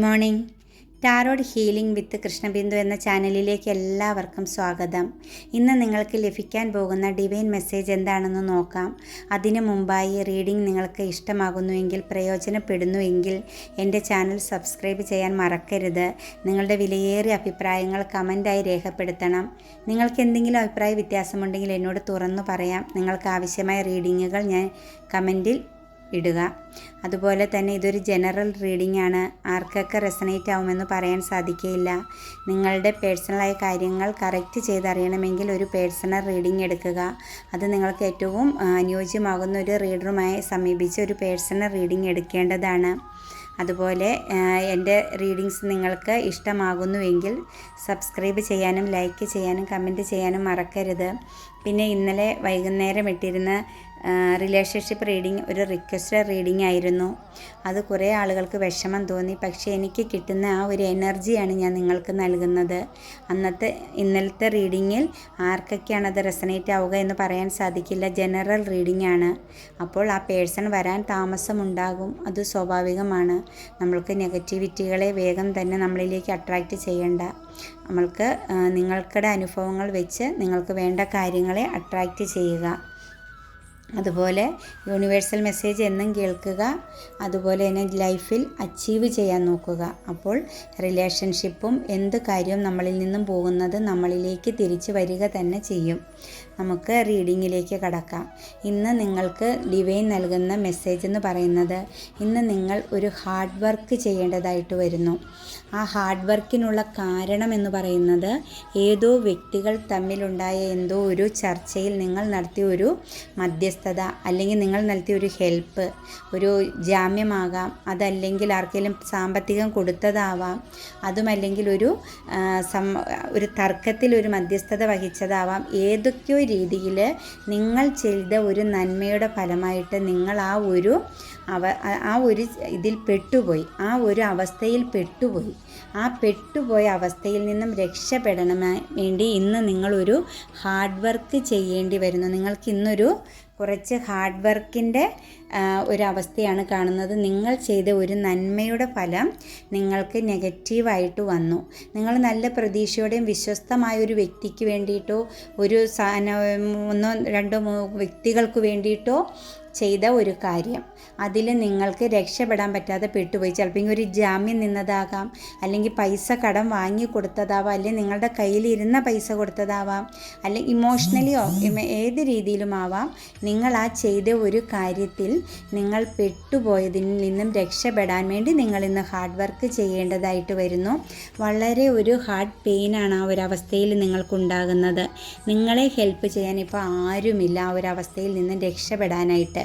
Morning. Tarot healing with Krishnabindu എന്ന ചാനലിലേക്ക് എല്ലാവർക്കും സ്വാഗതം. ഇന്ന് നിങ്ങൾക്ക് ലഭിക്കാൻ പോകുന്ന ഡിവൈൻ മെസ്സേജ് എന്താണെന്ന് നോക്കാം. അതിനു മുമ്പായി റീഡിംഗ് നിങ്ങൾക്ക് ഇഷ്ടമാകുന്നുവെങ്കിൽ പ്രയോജനപ്പെടുന്നുവെങ്കിൽ എന്റെ ചാനൽ സബ്സ്ക്രൈബ് ചെയ്യാൻ മറക്കരുത്. നിങ്ങളുടെ വിലയേറിയ അഭിപ്രായങ്ങൾ കമന്റായി രേഖപ്പെടുത്തണം. നിങ്ങൾക്ക് എന്തെങ്കിലും അഭിപ്രായ വ്യത്യാസമുണ്ടെങ്കിൽ എന്നോട് തുറന്നു പറയാം. നിങ്ങൾക്ക് ആവശ്യമായ റീഡിങ്ങുകൾ ഞാൻ കമന്റിൽ ഇടുക. അതുപോലെ തന്നെ ഇതൊരു ജനറൽ റീഡിംഗ് ആണ്. ആർക്കൊക്കെ റെസനേറ്റ് ആവുമെന്ന് പറയാൻ സാധിക്കുകയില്ല. നിങ്ങളുടെ പേഴ്സണലായ കാര്യങ്ങൾ കറക്റ്റ് ചെയ്തറിയണമെങ്കിൽ ഒരു പേഴ്സണൽ റീഡിംഗ് എടുക്കുക. അത് നിങ്ങൾക്ക് ഏറ്റവും അനുയോജ്യമാകുന്ന ഒരു റീഡറുമായി സമീപിച്ച് ഒരു പേഴ്സണൽ റീഡിംഗ് എടുക്കേണ്ടതാണ്. അതുപോലെ എന്റെ റീഡിങ്സ് നിങ്ങൾക്ക് ഇഷ്ടമാകുന്നുവെങ്കിൽ സബ്സ്ക്രൈബ് ചെയ്യാനും ലൈക്ക് ചെയ്യാനും കമന്റ് ചെയ്യാനും മറക്കരുത്. പിന്നെ ഇന്നലെ വൈകുന്നേരം ഇട്ടിരുന്ന റിലേഷൻഷിപ്പ് റീഡിംഗ് ഒരു റിക്വസ്റ്റഡ് റീഡിംഗ് ആയിരുന്നു. അത് കുറേ ആളുകൾക്ക് വിഷമം തോന്നി. പക്ഷേ എനിക്ക് കിട്ടുന്ന ആ ഒരു എനർജിയാണ് ഞാൻ നിങ്ങൾക്ക് നൽകുന്നത്. അന്നത്തെ ഇന്നലത്തെ റീഡിങ്ങിൽ ആർക്കൊക്കെയാണ് അത് റെസനേറ്റ് ആവുക എന്ന് പറയാൻ സാധിക്കില്ല. ജനറൽ റീഡിംഗ് ആണ്. അപ്പോൾ ആ പേഴ്സൺ വരാൻ താമസമുണ്ടാകും. അത് സ്വാഭാവികമാണ്. നമ്മൾക്ക് നെഗറ്റിവിറ്റികളെ വേഗം തന്നെ നമ്മളിലേക്ക് അട്രാക്റ്റ് ചെയ്യേണ്ട. നമ്മൾക്ക് നിങ്ങൾക്കിടെ അനുഭവങ്ങൾ വെച്ച് നിങ്ങൾക്ക് വേണ്ട കാര്യങ്ങളെ അട്രാക്റ്റ് ചെയ്യുക. അതുപോലെ യൂണിവേഴ്സൽ മെസ്സേജ് എന്നും കേൾക്കുക അതുപോലെ തന്നെ ലൈഫിൽ അച്ചീവ് ചെയ്യാൻ നോക്കുക. അപ്പോൾ റിലേഷൻഷിപ്പും എന്ത് കാര്യവും നമ്മളിൽ നിന്നും പോകുന്നത് നമ്മളിലേക്ക് തിരിച്ചു വരിക തന്നെ ചെയ്യും. നമുക്ക് റീഡിങ്ങിലേക്ക് കടക്കാം. ഇന്ന് നിങ്ങൾക്ക് ഡിവൈൻ നൽകുന്ന മെസ്സേജ് എന്ന് പറയുന്നത് ഇന്ന് നിങ്ങൾ ഒരു ഹാർഡ് വർക്ക് ചെയ്യേണ്ടതായിട്ട് വരുന്നു. ആ ഹാർഡ് വർക്കിനുള്ള കാരണം എന്ന് പറയുന്നത് ഏതോ വ്യക്തികൾ തമ്മിലുണ്ടായ എന്തോ ഒരു ചർച്ചയിൽ നിങ്ങൾ നടത്തിയ ഒരു മധ്യസ്ഥത അല്ലെങ്കിൽ നിങ്ങൾ നൽകിയ ഒരു ഹെൽപ്പ് ഒരു ജാമ്യമാകാം അതല്ലെങ്കിൽ ആർക്കെങ്കിലും സാമ്പത്തികം കൊടുത്തതാവാം അതുമല്ലെങ്കിൽ ഒരു സം ഒരു തർക്കത്തിൽ ഒരു മധ്യസ്ഥത വഹിച്ചതാവാം. ഏതൊക്കെയോ രീതിയിൽ നിങ്ങൾ ചെയ്ത ഒരു നന്മയുടെ ഫലമായിട്ട് നിങ്ങൾ ആ ഒരു അവ ആ- ഒരു ഇതിൽ പെട്ടുപോയി ആ ഒരു അവസ്ഥയിൽ പെട്ടുപോയി. ആ പെട്ടുപോയ അവസ്ഥയിൽ നിന്നും രക്ഷപ്പെടണം വേണ്ടി ഇന്ന് നിങ്ങളൊരു ഹാർഡ് വർക്ക് ചെയ്യേണ്ടി വരുന്നു. നിങ്ങൾക്ക് ഇന്നൊരു കുറച്ച് ഹാർഡ് വർക്കിന്റെ ഒരവസ്ഥയാണ് കാണുന്നത്. നിങ്ങൾ ചെയ്ത ഒരു നന്മയുടെ ഫലം നിങ്ങൾക്ക് നെഗറ്റീവായിട്ട് വന്നു. നിങ്ങൾ നല്ല പ്രതീക്ഷയോടെയും വിശ്വസ്തമായ ഒരു വ്യക്തിക്ക് വേണ്ടിയിട്ടോ ഒരു ഒന്നോ രണ്ടോ വ്യക്തികൾക്ക് വേണ്ടിയിട്ടോ ചെയ്ത ഒരു കാര്യം. അതിൽ നിങ്ങൾക്ക് രക്ഷപ്പെടാൻ പറ്റാതെ പെട്ടുപോയി. ചിലപ്പോൾ ഒരു ജാമ്യം നിന്നതാകാം. അല്ലെങ്കിൽ പൈസ കടം വാങ്ങി കൊടുത്തതാവാം അല്ലെങ്കിൽ നിങ്ങളുടെ കയ്യിലിരുന്ന പൈസ കൊടുത്തതാവാം അല്ലെങ്കിൽ ഇമോഷണലിയോ ഏത് രീതിയിലും ആവാം. നിങ്ങൾ ആ ചെയ്ത ഒരു കാര്യത്തിൽ നിങ്ങൾ പെട്ടുപോയതിൽ നിന്നും രക്ഷപ്പെടാൻ വേണ്ടി നിങ്ങൾ ഇന്ന് ഹാർഡ് വർക്ക് ചെയ്യേണ്ടതായിട്ട് വരുന്നു. വളരെ ഒരു ഹാർഡ് പെയിനാണ് ആ ഒരു അവസ്ഥയിൽ നിങ്ങൾക്കുണ്ടാകുന്നത്. നിങ്ങളെ ഹെൽപ്പ് ചെയ്യാൻ ഇപ്പോൾ ആരുമില്ല ആ ഒരു അവസ്ഥയിൽ നിന്നും രക്ഷപ്പെടാനായിട്ട്.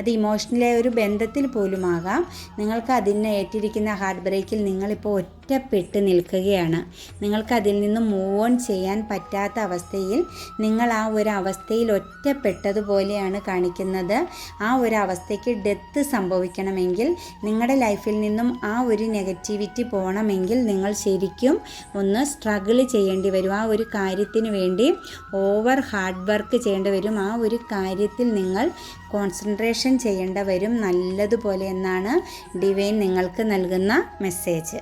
അത് ഇമോഷണലി ഒരു ബന്ധത്തിൽ പോലും ആകാം നിങ്ങൾക്ക് അതിനെ ഏറ്റിരിക്കുന്ന ഹാർട്ട് ബ്രേക്കിൽ നിങ്ങളിപ്പോൾ ഒറ്റപ്പെട്ട് നിൽക്കുകയാണ്. നിങ്ങൾക്ക് അതിൽ നിന്ന് മൂവ് ഓൺ ചെയ്യാൻ പറ്റാത്ത അവസ്ഥയിൽ നിങ്ങൾ ആ ഒരു അവസ്ഥയിൽ ഒറ്റപ്പെട്ടതുപോലെയാണ് കാണിക്കുന്നത്. ആ ഒരു അവസ്ഥയ്ക്ക് ഡെത്ത് സംഭവിക്കണമെങ്കിൽ നിങ്ങളുടെ ലൈഫിൽ നിന്നും ആ ഒരു നെഗറ്റിവിറ്റി പോകണമെങ്കിൽ നിങ്ങൾ ശരിക്കും ഒന്ന് സ്ട്രഗിൾ ചെയ്യേണ്ടി വരും. ആ ഒരു കാര്യത്തിന് വേണ്ടി ഓവർ ഹാർഡ് വർക്ക് ചെയ്യേണ്ടി വരും. ആ ഒരു കാര്യത്തിൽ നിങ്ങൾ കോൺസെൻട്രേഷൻ ചെയ്യേണ്ട വരും നല്ലതുപോലെ എന്നാണ് ഡിവൈൻ നിങ്ങൾക്ക് നൽകുന്ന മെസ്സേജ്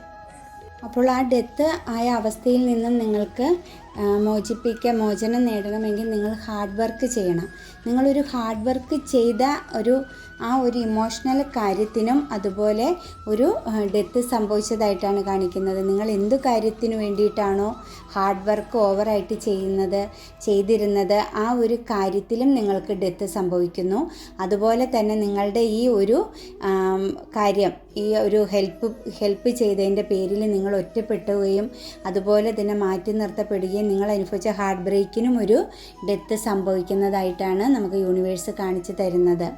അപ്പോൾ ആ ഡെത്ത് ആയ അവസ്ഥയിൽ നിന്നും നിങ്ങൾക്ക് മോചിപ്പിക്കുക മോചനം നേടണമെങ്കിൽ നിങ്ങൾ ഹാർഡ് വർക്ക് ചെയ്യണം. നിങ്ങളൊരു ഹാർഡ് വർക്ക് ചെയ്ത ഒരു ആ ഒരു ഇമോഷണൽ കാര്യത്തിനും അതുപോലെ ഒരു ഡെത്ത് സംഭവിച്ചതായിട്ടാണ് കാണിക്കുന്നത്. നിങ്ങൾ എന്ത് കാര്യത്തിന് വേണ്ടിയിട്ടാണോ ഹാർഡ് വർക്ക് ഓവറായിട്ട് ചെയ്യുന്നത് ചെയ്തിരുന്നത് ആ ഒരു കാര്യത്തിലും നിങ്ങൾക്ക് ഡെത്ത് സംഭവിക്കുന്നു. അതുപോലെ തന്നെ നിങ്ങളുടെ ഈ ഒരു കാര്യം ഈ ഒരു ഹെൽപ്പ് ഹെൽപ്പ് ചെയ്തതിന്റെ പേരിൽ നിങ്ങൾ ഒറ്റപ്പെട്ടുകയും അതുപോലെ തന്നെ മാറ്റി നിർത്തപ്പെടുകയും നിങ്ങൾ അനുഭവിച്ച ഹാർട്ട് ബ്രേക്കിനും ഒരു ഡെത്ത് സംഭവിക്കുന്നതായിട്ടാണ് നമുക്ക് യൂണിവേഴ്സ് കാണിച്ചു തരുന്നത്.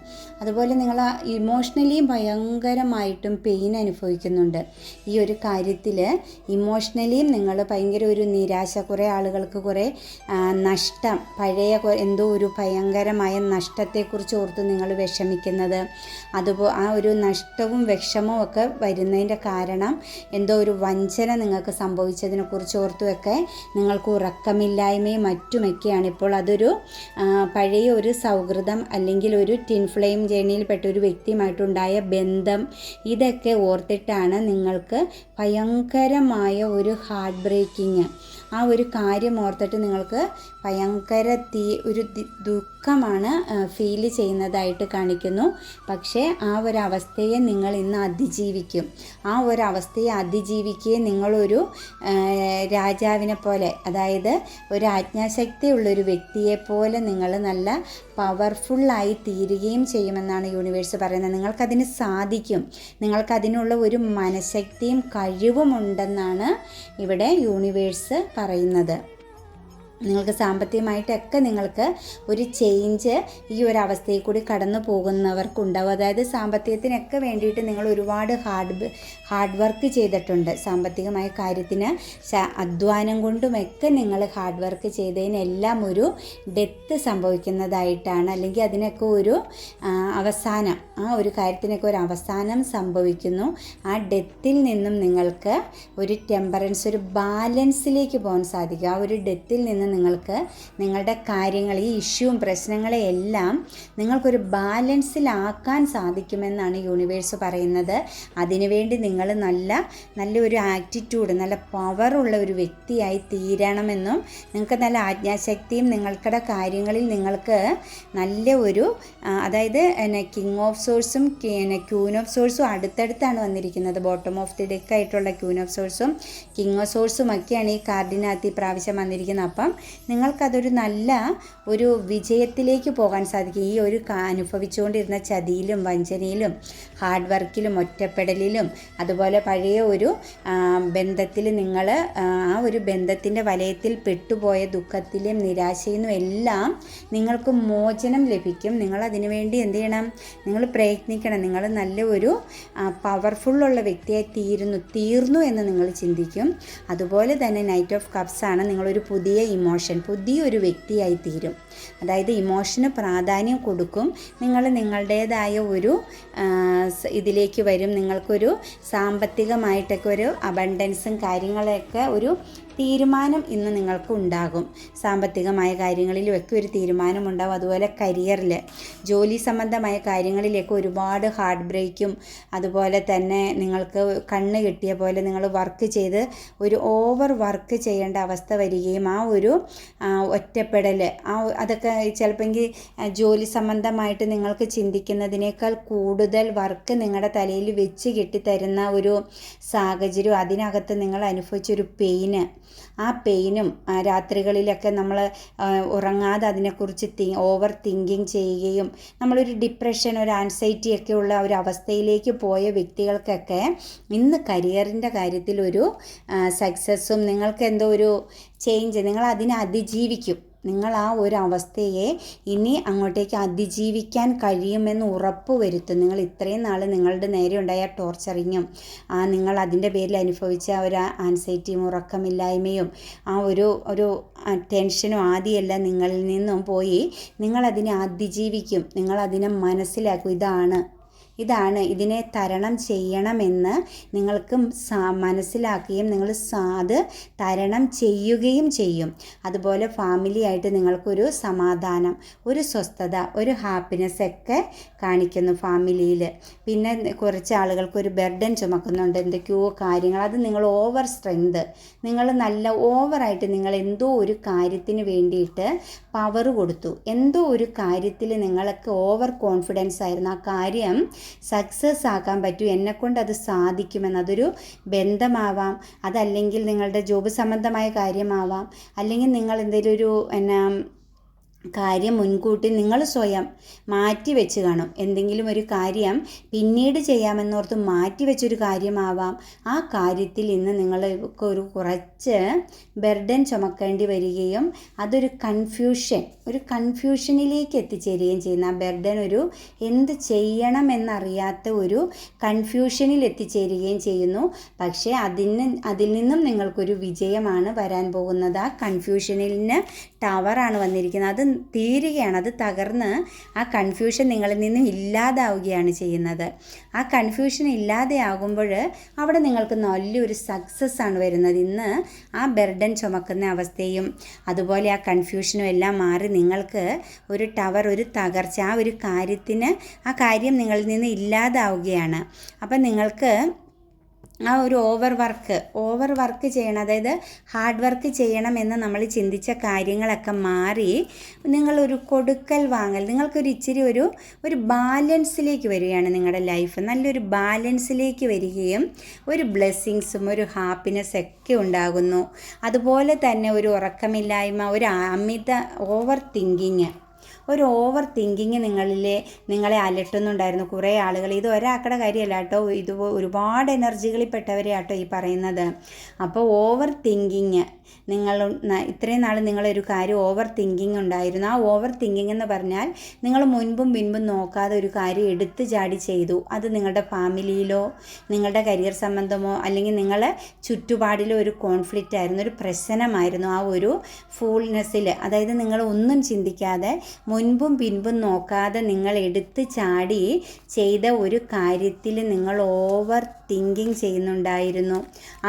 അതുപോലെ നിങ്ങൾ ഇമോഷണലിയും ഭയങ്കരമായിട്ടും പെയിൻ അനുഭവിക്കുന്നുണ്ട്. ഈ ഒരു കാര്യത്തിൽ ഇമോഷണലിയും നിങ്ങൾ ഭയങ്കര ഒരു നിരാശ കുറേ ആളുകൾക്ക് കുറേ നഷ്ടം പഴയ എന്തോ ഒരു ഭയങ്കരമായ നഷ്ടത്തെക്കുറിച്ച് ഓർത്ത് നിങ്ങൾ വിഷമിക്കുന്നത്. അതുപോ ആ ഒരു നഷ്ടവും വിഷമവും ഒക്കെ വരുന്നതിന്റെ കാരണം എന്തോ ഒരു വഞ്ചന നിങ്ങൾക്ക് സംഭവിച്ചതിനെക്കുറിച്ച് ഓർത്തുമൊക്കെ നിങ്ങൾക്ക് ഉറക്കമില്ലായ്മയും മറ്റുമൊക്കെയാണ് ഇപ്പോൾ അതൊരു പഴയ ഒരു സൗഹൃദം അല്ലെങ്കിൽ ഒരു ടിൻ ഫ്ലെയിം ജേണിയിൽപ്പെട്ട ഒരു വ്യക്തിയുമായിട്ടുണ്ടായ ബന്ധം ഇതൊക്കെ ഓർത്തിട്ടാണ് നിങ്ങൾക്ക് ഭയങ്കരമായ ഒരു ഹാർട്ട് ബ്രേക്കിങ് ആ ഒരു കാര്യം ഓർത്തിട്ട് നിങ്ങൾക്ക് ഭയങ്കര തീ ഒരു ദുഃഖമാണ് ഫീൽ ചെയ്യുന്നതായിട്ട് കാണിക്കുന്നു. പക്ഷേ ആ ഒരു അവസ്ഥയെ നിങ്ങൾ ഇന്ന് അതിജീവിക്കും. ആ ഒരു അവസ്ഥയെ അതിജീവിക്കുകയും നിങ്ങളൊരു രാജാവിനെ പോലെ അതായത് ഒരു ആജ്ഞാശക്തിയുള്ളൊരു വ്യക്തിയെ പോലെ നിങ്ങൾ നല്ല പവർഫുള്ളായി തീരുകയും ചെയ്യുമെന്നാണ് യൂണിവേഴ്സ് പറയുന്നത്. നിങ്ങൾക്കതിന് സാധിക്കും. നിങ്ങൾക്കതിനുള്ള ഒരു മനഃശക്തിയും കഴിവുമുണ്ടെന്നാണ് ഇവിടെ യൂണിവേഴ്സ് പറയുന്നത്. നിങ്ങൾക്ക് സാമ്പത്തികമായിട്ടൊക്കെ നിങ്ങൾക്ക് ഒരു ചേഞ്ച് ഈ ഒരു അവസ്ഥയിൽ കൂടി കടന്നു പോകുന്നവർക്കുണ്ടാവും. അതായത് സാമ്പത്തികത്തിനൊക്കെ വേണ്ടിയിട്ട് നിങ്ങൾ ഒരുപാട് ഹാർഡ് ഹാർഡ് വർക്ക് ചെയ്തിട്ടുണ്ട്. സാമ്പത്തികമായ കാര്യത്തിന് അധ്വാനം കൊണ്ടുമൊക്കെ നിങ്ങൾ ഹാർഡ് വർക്ക് ചെയ്തതിനെല്ലാം ഒരു ഡെത്ത് സംഭവിക്കുന്നതായിട്ടാണ്. അല്ലെങ്കിൽ അതിനൊക്കെ ഒരു അവസാനം ആ ഒരു കാര്യത്തിനൊക്കെ ഒരു അവസാനം സംഭവിക്കുന്നു. ആ ഡെത്തിൽ നിന്നും നിങ്ങൾക്ക് ഒരു ടെമ്പറൻസ് ഒരു ബാലൻസിലേക്ക് പോകാൻ സാധിക്കും. ആ ഒരു ഡെത്തിൽ നിന്ന് നിങ്ങൾക്ക് നിങ്ങളുടെ കാര്യങ്ങൾ ഈ ഇഷ്യൂവും പ്രശ്നങ്ങളെയെല്ലാം നിങ്ങൾക്കൊരു ബാലൻസിലാക്കാൻ സാധിക്കുമെന്നാണ് യൂണിവേഴ്സ് പറയുന്നത്. അതിനുവേണ്ടി നിങ്ങൾ നല്ല നല്ലൊരു ആറ്റിറ്റ്യൂഡ് നല്ല പവറുള്ള ഒരു വ്യക്തിയായി തീരണമെന്നും നിങ്ങൾക്ക് നല്ല ആജ്ഞാശക്തിയും നിങ്ങൾക്കുടെ കാര്യങ്ങളിൽ നിങ്ങൾക്ക് നല്ല ഒരു അതായത് കിങ് ഓഫ് സോഴ്സും ക്യൂൻ ഓഫ് സോഴ്സും അടുത്തടുത്താണ് വന്നിരിക്കുന്നത്. ബോട്ടം ഓഫ് ദി ഡെക്ക് ആയിട്ടുള്ള ക്യൂൻ ഓഫ് സോഴ്സും കിങ് ഓഫ് സോഴ്സും ഒക്കെയാണ് ഈ കാർഡിനകത്ത് ഈ പ്രാവശ്യം വന്നിരിക്കുന്നത്. അപ്പം നിങ്ങൾക്കതൊരു നല്ല ഒരു വിജയത്തിലേക്ക് പോകാൻ സാധിക്കും. ഈ ഒരു അനുഭവിച്ചുകൊണ്ടിരുന്ന ചതിയിലും വഞ്ചനയിലും ഹാർഡ് വർക്കിലും ഒറ്റപ്പെടലിലും അതുപോലെ പഴയ ഒരു ബന്ധത്തിൽ നിങ്ങൾ ആ ഒരു ബന്ധത്തിന്റെ വലയത്തിൽ പെട്ടുപോയ ദുഃഖത്തിലും നിരാശയിലും എല്ലാം നിങ്ങൾക്ക് മോചനം ലഭിക്കും. നിങ്ങൾ അതിനുവേണ്ടി എന്ത് ചെയ്യണം? നിങ്ങൾ പ്രയത്നിക്കണം. നിങ്ങൾ നല്ല ഒരു പവർഫുള്ളുള്ള വ്യക്തിയായി തീരുന്നു തീർന്നു എന്ന് നിങ്ങൾ ചിന്തിക്കും. അതുപോലെ തന്നെ നൈറ്റ് ഓഫ് കപ്സ് ആണ്. നിങ്ങളൊരു പുതിയ ഇമോഷൻ പുതിയൊരു വ്യക്തിയായി തീരും. അതായത് ഇമോഷന് പ്രാധാന്യം കൊടുക്കും. നിങ്ങൾ നിങ്ങളുടേതായ ഒരു ഇതിലേക്ക് വരും. നിങ്ങൾക്കൊരു സാമ്പത്തികമായിട്ടൊക്കെ ഒരു അബണ്ടൻസും കാര്യങ്ങളൊക്കെ ഒരു തീരുമാനം ഇന്ന് നിങ്ങൾക്ക് ഉണ്ടാകും. സാമ്പത്തികമായ കാര്യങ്ങളിലൊക്കെ ഒരു തീരുമാനം ഉണ്ടാകും അതുപോലെ കരിയറിൽ ജോലി സംബന്ധമായ കാര്യങ്ങളിലേക്ക് ഒരുപാട് ഹാർഡ് ബ്രേക്കും അതുപോലെ തന്നെ നിങ്ങൾക്ക് കണ്ണ് കിട്ടിയ പോലെ നിങ്ങൾ വർക്ക് ചെയ്ത് ഒരു ഓവർ വർക്ക് ചെയ്യേണ്ട അവസ്ഥ വരികയും ആ ഒരു ഒറ്റപ്പെടൽ ആ അതൊക്കെ ചിലപ്പോൾ ജോലി സംബന്ധമായിട്ട് നിങ്ങൾക്ക് ചിന്തിക്കുന്നതിനേക്കാൾ കൂടുതൽ വർക്ക് നിങ്ങളുടെ തലയിൽ വെച്ച് കെട്ടിത്തരുന്ന ഒരു സാഹചര്യം അതിനകത്ത് നിങ്ങൾ അനുഭവിച്ചൊരു പെയിന്. ആ പെയിനും രാത്രികളിലൊക്കെ നമ്മൾ ഉറങ്ങാതെ അതിനെക്കുറിച്ച് തി ഓവർ തിങ്കിങ് ചെയ്യുകയും നമ്മളൊരു ഡിപ്രഷൻ ഒരു ആൻസൈറ്റി ഒക്കെ ഉള്ള ഒരു അവസ്ഥയിലേക്ക് പോയ വ്യക്തികൾക്കൊക്കെ ഇന്ന് കരിയറിന്റെ കാര്യത്തിൽ ഒരു സക്സസ്സും നിങ്ങൾക്ക് എന്തോ ഒരു ചേഞ്ച് നിങ്ങൾ അതിനെ അതിജീവിക്കും. നിങ്ങൾ ആ ഒരു അവസ്ഥയെ ഇനി അങ്ങോട്ടേക്ക് അതിജീവിക്കാൻ കഴിയുമെന്ന് ഉറപ്പ് വരുത്തും. നിങ്ങൾ ഇത്രയും നാൾ നിങ്ങളുടെ നേരെ ഉണ്ടായ ടോർച്ചറിങ്ങും ആ നിങ്ങൾ അതിന്റെ പേരിൽ അനുഭവിച്ച ഒരു ആൻസൈറ്റിയും ഉറക്കമില്ലായ്മയും ആ ഒരു ഒരു ടെൻഷനും ആദ്യമല്ല നിങ്ങളിൽ നിന്നും പോയി നിങ്ങളതിനെ അതിജീവിക്കും. നിങ്ങളതിനെ മനസ്സിലാക്കും. ഇതാണ് ഇതാണ് ഇതിനെ തരണം ചെയ്യണമെന്ന് നിങ്ങൾക്ക് മനസ്സിലാക്കുകയും നിങ്ങൾ അത് തരണം ചെയ്യുകയും ചെയ്യും. അതുപോലെ ഫാമിലിയായിട്ട് നിങ്ങൾക്കൊരു സമാധാനം ഒരു സ്വസ്ഥത ഒരു ഹാപ്പിനെസ് ഒക്കെ കാണിക്കുന്നു ഫാമിലിയിൽ പിന്നെ കുറച്ച് ആളുകൾക്ക് ഒരു ബർഡൻ ചുമക്കുന്നുണ്ട് എന്തൊക്കെയോ കാര്യങ്ങൾ. അത് നിങ്ങൾ ഓവർ സ്ട്രെങ്ത് നിങ്ങൾ നല്ല ഓവറായിട്ട് നിങ്ങൾ എന്തോ ഒരു കാര്യത്തിന് വേണ്ടിയിട്ട് പവർ കൊടുത്തു. എന്തോ ഒരു കാര്യത്തിൽ നിങ്ങൾക്ക് ഓവർ കോൺഫിഡൻസ് ആയിരുന്നു. ആ കാര്യം സക്സസ് ആക്കാൻ പറ്റൂ എന്നെക്കൊണ്ട് അത് സാധിക്കുമെന്ന് അതൊരു ബന്ധമാവാം. അതല്ലെങ്കിൽ നിങ്ങളുടെ ജോബ് സംബന്ധമായ കാര്യമാവാം. അല്ലെങ്കിൽ നിങ്ങൾ എന്തെങ്കിലും ഒരു എന്നാ കാര്യം മുൻകൂട്ടി നിങ്ങൾ സ്വയം മാറ്റി വെച്ച് കാണും. എന്തെങ്കിലും ഒരു കാര്യം പിന്നീട് ചെയ്യാമെന്നോർത്ത് മാറ്റി വെച്ചൊരു കാര്യമാവാം. ആ കാര്യത്തിൽ ഇന്ന് നിങ്ങൾക്ക് ഒരു കുറച്ച് ബെർഡൻ ചുമക്കേണ്ടി വരികയും അതൊരു കൺഫ്യൂഷൻ ഒരു കൺഫ്യൂഷനിലേക്ക് എത്തിച്ചേരുകയും ചെയ്യുന്ന ആ ബെർഡൻ ഒരു എന്ത് ചെയ്യണമെന്നറിയാത്ത ഒരു കൺഫ്യൂഷനിൽ എത്തിച്ചേരുകയും ചെയ്യുന്നു. പക്ഷേ അതിന് അതിൽ നിന്നും നിങ്ങൾക്കൊരു വിജയമാണ് വരാൻ പോകുന്നത്. ആ കൺഫ്യൂഷനിന് ടവറാണ് വന്നിരിക്കുന്നത്. അത് തീരുകയാണ്. അത് തകർന്ന് ആ കൺഫ്യൂഷൻ നിങ്ങളിൽ നിന്നും ഇല്ലാതാവുകയാണ് ചെയ്യുന്നത്. ആ കൺഫ്യൂഷൻ ഇല്ലാതെയാകുമ്പോൾ അവിടെ നിങ്ങൾക്ക് നല്ലൊരു സക്സസ് ആണ് വരുന്നത്. ഇന്ന് ആ ബെർഡൻ ചുമക്കുന്ന അവസ്ഥയും അതുപോലെ ആ കൺഫ്യൂഷനും എല്ലാം മാറി നിങ്ങൾക്ക് ഒരു ടവർ ഒരു തകർച്ച ആ ഒരു കാര്യത്തിന് ആ കാര്യം നിങ്ങളിൽ നിന്ന് ഇല്ലാതാവുകയാണ്. അപ്പം നിങ്ങൾക്ക് ആ ഒരു ഓവർ വർക്ക് ഓവർ വർക്ക് ചെയ്യണം. അതായത് ഹാർഡ് വർക്ക് ചെയ്യണമെന്ന് നമ്മൾ ചിന്തിച്ച കാര്യങ്ങളൊക്കെ മാറി നിങ്ങളൊരു കൊടുക്കൽ വാങ്ങൽ നിങ്ങൾക്കൊരു ഇച്ചിരി ഒരു ഒരു ബാലൻസിലേക്ക് വരികയാണ് നിങ്ങളുടെ ലൈഫ് നല്ലൊരു ബാലൻസിലേക്ക് വരികയും ഒരു ബ്ലെസ്സിങ്സും ഒരു ഹാപ്പിനെസ് ഒക്കെ ഉണ്ടാകുന്നു. അതുപോലെ തന്നെ ഒരു ഉറക്കമില്ലായ്മ ഒരു അമിത ഓവർ തിങ്കിങ് ഒരു ഓവർ തിങ്കിങ് നിങ്ങളിലെ നിങ്ങളെ അലട്ടുന്നുണ്ടായിരുന്നു കുറേ ആളുകൾ. ഇത് ഒരാക്കടെ കാര്യമല്ല കേട്ടോ. ഇത് ഒരുപാട് എനർജികളിൽ പെട്ടവരെ കേട്ടോ ഈ പറയുന്നത്. അപ്പോൾ ഓവർ തിങ്കിങ് നിങ്ങൾ ഇത്രയും നാൾ നിങ്ങളൊരു കാര്യം ഓവർ തിങ്കിങ് ഉണ്ടായിരുന്നു. ആ ഓവർ തിങ്കിങ് എന്ന് പറഞ്ഞാൽ നിങ്ങൾ മുൻപും പിൻപും നോക്കാതെ ഒരു കാര്യം എടുത്തു ചാടി ചെയ്തു. അത് നിങ്ങളുടെ ഫാമിലിയിലോ നിങ്ങളുടെ കരിയർ സംബന്ധമോ അല്ലെങ്കിൽ നിങ്ങളെ ചുറ്റുപാടിലോ ഒരു കോൺഫ്ലിക്റ്റ് ആയിരുന്നു ഒരു പ്രശ്നമായിരുന്നു ആ ഒരു ഫൂൾനെസ്സിൽ അതായത് നിങ്ങൾ ഒന്നും ചിന്തിക്കാതെ മുൻപും പിൻപും നോക്കാതെ നിങ്ങൾ എടുത്ത് ചാടി ചെയ്ത ഒരു കാര്യത്തിൽ നിങ്ങൾ ഓവർ തിങ്കിങ് ചെയ്യുന്നുണ്ടായിരുന്നു.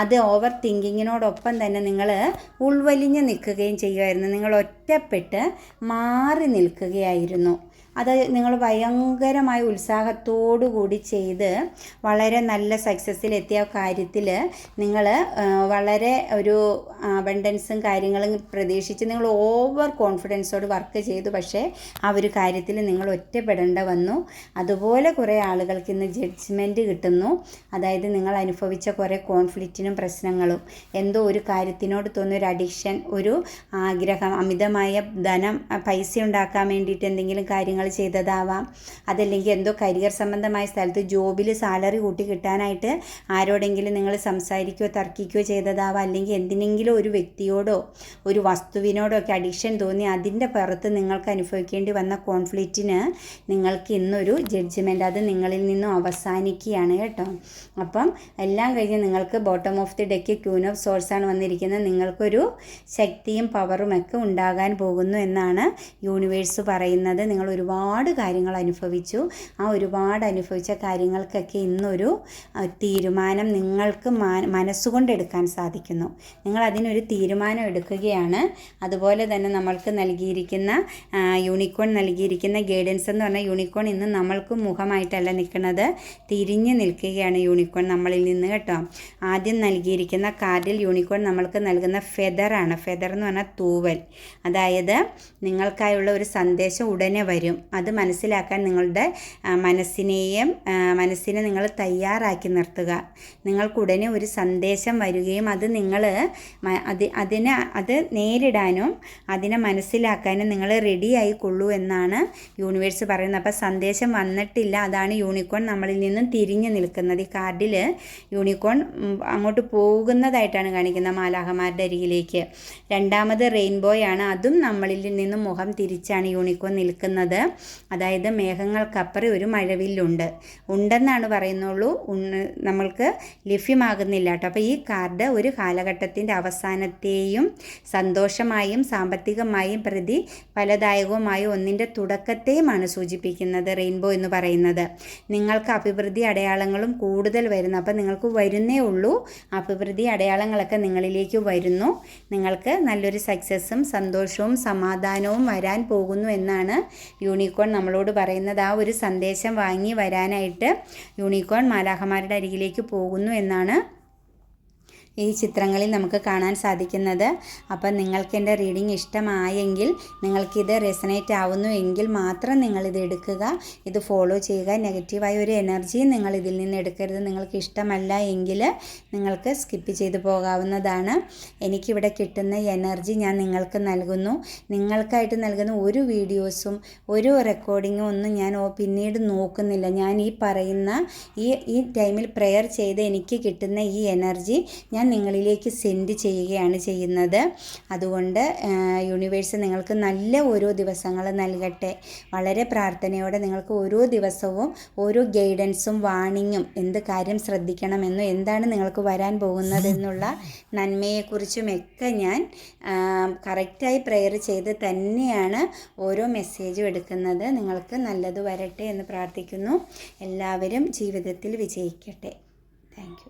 അത് ഓവർ തിങ്കിങ്ങിനോടൊപ്പം തന്നെ നിങ്ങൾ ഉൾവലിഞ്ഞ് നിൽക്കുകയും ചെയ്യുമായിരുന്നു. നിങ്ങൾ ഒറ്റപ്പെട്ട് മാറി നിൽക്കുകയായിരുന്നു. അത് നിങ്ങൾ ഭയങ്കരമായ ഉത്സാഹത്തോടു കൂടി ചെയ്ത് വളരെ നല്ല സക്സസ്സിൽ സക്സസ്സിലെത്തിയ കാര്യത്തിൽ നിങ്ങൾ വളരെ ഒരു അബണ്ടൻസും കാര്യങ്ങളും പ്രതീക്ഷിച്ച് നിങ്ങൾ ഓവർ കോൺഫിഡൻസോട് വർക്ക് ചെയ്തു. പക്ഷേ ആ ഒരു കാര്യത്തിൽ നിങ്ങൾ ഒറ്റപ്പെടേണ്ട വന്നു. അതുപോലെ കുറേ ആളുകൾക്ക് ഇന്ന് ജഡ്ജ്മെന്റ് കിട്ടുന്നു. അതായത് നിങ്ങൾ അനുഭവിച്ച കുറേ കോൺഫ്ലിക്റ്റിനും പ്രശ്നങ്ങളും. എന്തോ ഒരു കാര്യത്തിനോട് തോന്നിയ ഒരു അഡിക്ഷൻ ഒരു ആഗ്രഹം അമിതമായ ധനം പൈസ ഉണ്ടാക്കാൻ വേണ്ടിയിട്ട് എന്തെങ്കിലും കാര്യങ്ങൾ ചെയ്തതാവാം. അതല്ലെങ്കിൽ എന്തോ കരിയർ സംബന്ധമായ സ്ഥലത്ത് ജോബിൽ സാലറി കൂട്ടി കിട്ടാനായിട്ട് ആരോടെങ്കിലും നിങ്ങൾ സംസാരിക്കുകയോ തർക്കിക്കുകയോ ചെയ്തതാവാം. അല്ലെങ്കിൽ എന്തിനെങ്കിലും ഒരു വ്യക്തിയോടോ ഒരു വസ്തുവിനോടോ ഒക്കെ അഡിക്ഷൻ തോന്നി അതിന്റെ പുറത്ത് നിങ്ങൾക്ക് അനുഭവിക്കേണ്ടി വന്ന കോൺഫ്ലിക്റ്റിന് നിങ്ങൾക്ക് ഇന്നൊരു ജഡ്ജ്മെന്റ് അത് നിങ്ങളിൽ നിന്നും അവസാനിക്കുകയാണ് കേട്ടോ. അപ്പം എല്ലാം കഴിഞ്ഞ് നിങ്ങൾക്ക് bottom of the deck queen of swords ആണ് വന്നിരിക്കുന്നത്. നിങ്ങൾക്കൊരു ശക്തിയും പവറും ഒക്കെ ഉണ്ടാകാൻ പോകുന്നു എന്നാണ് യൂണിവേഴ്സ് പറയുന്നത്. നിങ്ങൾ ഒരുപാട് ഒരുപാട് കാര്യങ്ങൾ അനുഭവിച്ചു. ആ ഒരുപാട് അനുഭവിച്ച കാര്യങ്ങൾക്കൊക്കെ ഇന്നൊരു തീരുമാനം നിങ്ങൾക്ക് മനസ്സുകൊണ്ട് എടുക്കാൻ സാധിക്കുന്നു. നിങ്ങൾ അതിനൊരു തീരുമാനം എടുക്കുകയാണ്. അതുപോലെ തന്നെ നമ്മൾക്ക് നൽകിയിരിക്കുന്ന യൂണിക്കോൺ നൽകിയിരിക്കുന്ന ഗൈഡൻസ് എന്ന് പറഞ്ഞാൽ യൂണിക്കോൺ ഇന്ന് നമ്മൾക്ക് മുഖമായിട്ടല്ല നിൽക്കുന്നത്. തിരിഞ്ഞ് നിൽക്കുകയാണ് യൂണിക്കോൺ നമ്മളിൽ നിന്ന് കേട്ടോ. ആദ്യം നൽകിയിരിക്കുന്ന കാർഡിൽ യൂണിക്കോൺ നമ്മൾക്ക് നൽകുന്ന ഫെദറാണ് ഫെദർ എന്ന് പറഞ്ഞാൽ തൂവൽ. അതായത് നിങ്ങൾക്കായുള്ള ഒരു സന്ദേശം ഉടനെ വരും. അത് മനസ്സിലാക്കാൻ നിങ്ങളുടെ മനസ്സിനെയും മനസ്സിനെ നിങ്ങൾ തയ്യാറാക്കി നിർത്തുക. നിങ്ങൾക്കുടനെ ഒരു സന്ദേശം വരികയും അത് നിങ്ങൾ അത് അതിനെ അത് നേരിടാനും അതിനെ മനസ്സിലാക്കാനും നിങ്ങൾ റെഡി ആയിക്കൊള്ളൂ എന്നാണ് യൂണിവേഴ്സ് പറയുന്നത്. അപ്പോൾ സന്ദേശം വന്നിട്ടില്ല അതാണ് യൂണിക്കോൺ നമ്മളിൽ നിന്നും തിരിഞ്ഞു നിൽക്കുന്നത്. ഈ കാർഡിൽ യൂണിക്കോൺ അങ്ങോട്ട് പോകുന്നതായിട്ടാണ് കാണിക്കുന്നത് മാലാഹമാരുടെ അരികിലേക്ക്. രണ്ടാമത് റെയിൻബോയാണ് അതും നമ്മളിൽ നിന്നും മുഖം തിരിച്ചാണ് യൂണിക്കോൺ നിൽക്കുന്നത്. അതായത് മേഘങ്ങൾക്കപ്പുറം ഒരു മഴവില്ലുണ്ട്. ഉണ്ടെന്നാണ് പറയുന്നുള്ളൂ. നമ്മൾക്ക് ലഭ്യമാകുന്നില്ല കേട്ടോ. അപ്പോൾ ഈ കാർഡ് ഒരു കാലഘട്ടത്തിന്റെ അവസാനത്തെയും സന്തോഷമായും സാമ്പത്തികമായും പ്രതി ഫലദായകവുമായ ഒന്നിന്റെ തുടക്കത്തെയുമാണ് സൂചിപ്പിക്കുന്നത് റെയിൻബോ എന്ന് പറയുന്നത്. നിങ്ങൾക്ക് അഭിവൃദ്ധി അടയാളങ്ങളും കൂടുതൽ വരുന്നു. അപ്പോൾ നിങ്ങൾക്ക് വരുന്നേ ഉള്ളൂ. അഭിവൃദ്ധി അടയാളങ്ങളൊക്കെ നിങ്ങളിലേക്ക് വരുന്നു. നിങ്ങൾക്ക് നല്ലൊരു സക്സസ്സും സന്തോഷവും സമാധാനവും വരാൻ പോകുന്നു എന്നാണ് യൂണിക്കോൺ നമ്മളോട് പറയുന്നത് ആ ഒരു സന്ദേശം വാങ്ങി വരാനായിട്ട് യൂണിക്കോൺ മാലാഹമാരുടെ അരികിലേക്ക് പോകുന്നു എന്നാണ് ഈ ചിത്രങ്ങളിൽ നമുക്ക് കാണാൻ സാധിക്കുന്നത്. അപ്പം നിങ്ങൾക്ക് എന്റെ റീഡിംഗ് ഇഷ്ടമായെങ്കിൽ നിങ്ങൾക്കിത് റെസനേറ്റ് ആവുന്നു എങ്കിൽ മാത്രം നിങ്ങളിത് എടുക്കുക. ഇത് ഫോളോ ചെയ്യുക. നെഗറ്റീവായ ഒരു എനർജി നിങ്ങൾ ഇതിൽ നിന്ന് എടുക്കരുത്. നിങ്ങൾക്ക് ഇഷ്ടമല്ല എങ്കിൽ നിങ്ങൾക്ക് സ്കിപ്പ് ചെയ്തു പോകാവുന്നതാണ്. എനിക്കിവിടെ കിട്ടുന്ന എനർജി ഞാൻ നിങ്ങൾക്ക് നൽകുന്നു. നിങ്ങൾക്കായിട്ട് നൽകുന്ന ഒരു വീഡിയോസും ഒരു റെക്കോർഡിങ്ങും ഒന്നും ഞാൻ പിന്നീട് നോക്കുന്നില്ല. ഞാൻ ഈ പറയുന്ന ഈ ഈ ടൈമിൽ പ്രെയർ ചെയ്ത് എനിക്ക് കിട്ടുന്ന ഈ എനർജി ഞാൻ ഞാൻ നിങ്ങളിലേക്ക് സെൻഡ് ചെയ്യുകയാണ് ചെയ്യുന്നത്. അതുകൊണ്ട് യൂണിവേഴ്സ് നിങ്ങൾക്ക് നല്ല ഓരോ ദിവസങ്ങൾ നൽകട്ടെ. വളരെ പ്രാർത്ഥനയോടെ നിങ്ങൾക്ക് ഓരോ ദിവസവും ഓരോ ഗൈഡൻസും വാണിങ്ങും എന്ത് കാര്യം ശ്രദ്ധിക്കണമെന്നും എന്താണ് നിങ്ങൾക്ക് വരാൻ പോകുന്നതെന്നുള്ള നന്മയെക്കുറിച്ചും ഒക്കെ ഞാൻ കറക്റ്റായി പ്രെയർ ചെയ്ത് തന്നെയാണ് ഓരോ മെസ്സേജും എടുക്കുന്നത്. നിങ്ങൾക്ക് നല്ലത് വരട്ടെ എന്ന് പ്രാർത്ഥിക്കുന്നു. എല്ലാവരും ജീവിതത്തിൽ വിജയിക്കട്ടെ. താങ്ക്